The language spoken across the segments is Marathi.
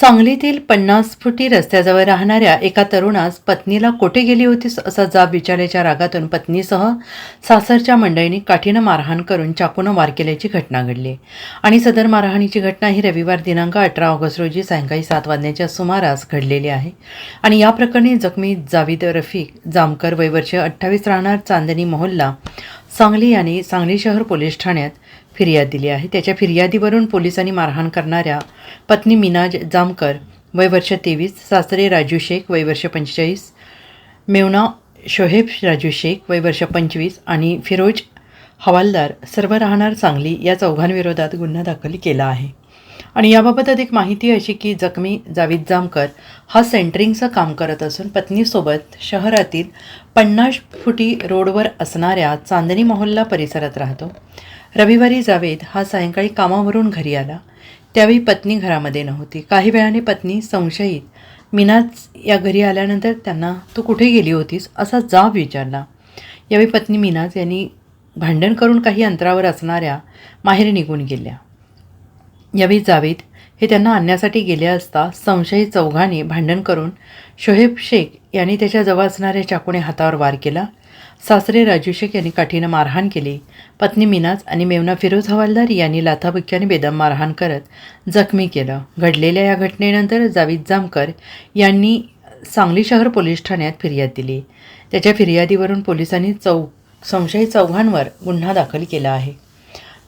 सांगलीतील पन्नास फुटी रस्त्याजवळ राहणाऱ्या एका तरुणास पत्नीला कोठे गेली होतीस असा जाब विचारल्याच्या रागातून पत्नीसह सासरच्या मंडळींनी काठीनं मारहाण करून चाकूनं वार केल्याची घटना घडली. आणि सदर मारहाणीची घटना ही रविवार दिनांक अठरा ऑगस्ट रोजी सायंकाळी सात वाजण्याच्या सुमारास घडलेली आहे. आणि या प्रकरणी जखमी जावीद रफीक जामकर वयवर्ष अठ्ठावीस राहणार चांदणी मोहल्ला सांगली यांनी सांगली शहर पोलीस ठाण्यात फिर्याद दिली आहे. त्याच्या फिर्यादीवरून पोलिसांनी मारहाण करणाऱ्या पत्नी मिनाज जामकर वय वर्ष तेवीस सासरे राजू शेख वय वर्ष पंचेचाळीस मेवना शोहेब राजू शेख वय वर्ष पंचवीस आणि फिरोज हवालदार सर्व राहणार सांगली या चौघांविरोधात गुन्हा दाखल केला आहे. आणि याबाबत अधिक माहिती अशी की जखमी जावीद जामकर हा सेंटरिंगचं काम करत असून पत्नीसोबत शहरातील पन्नास फुटी रोडवर असणाऱ्या चांदणी मोहल्ला परिसरात राहतो. रविवारी जावेद हा सायंकाळी कामावरून घरी आला. त्यावेळी पत्नी घरामध्ये नव्हती. काही वेळाने पत्नी संशयित मीनाच या घरी आल्यानंतर त्यांना तू कुठे गेली होतीस? असा जाब विचारला. यावेळी पत्नी मीनाज यांनी भांडण करून काही अंतरावर असणाऱ्या माहेर निघून गेल्या. यावेळी जावेद हे त्यांना आणण्यासाठी गेले असता संशयी चौघांनी भांडण करून शोहेब शेख यांनी त्याच्याजवळ असणाऱ्या चाकूने हातावर वार केला. सासरे राजू शेख यांनी काठीनं मारहाण केली. पत्नी मिनाज आणि मेवना फिरोज हवालदार यांनी लाथाबुक्क्याने बेदम मारहाण करत जखमी केलं. घडलेल्या या घटनेनंतर जावीद जामकर यांनी सांगली शहर पोलीस ठाण्यात फिर्याद दिली. त्याच्या फिर्यादीवरून पोलिसांनी चौ संशयी चौघांवर गुन्हा दाखल केला आहे.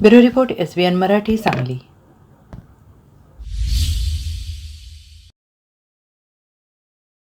Bureau report S B N Marathi Sangli.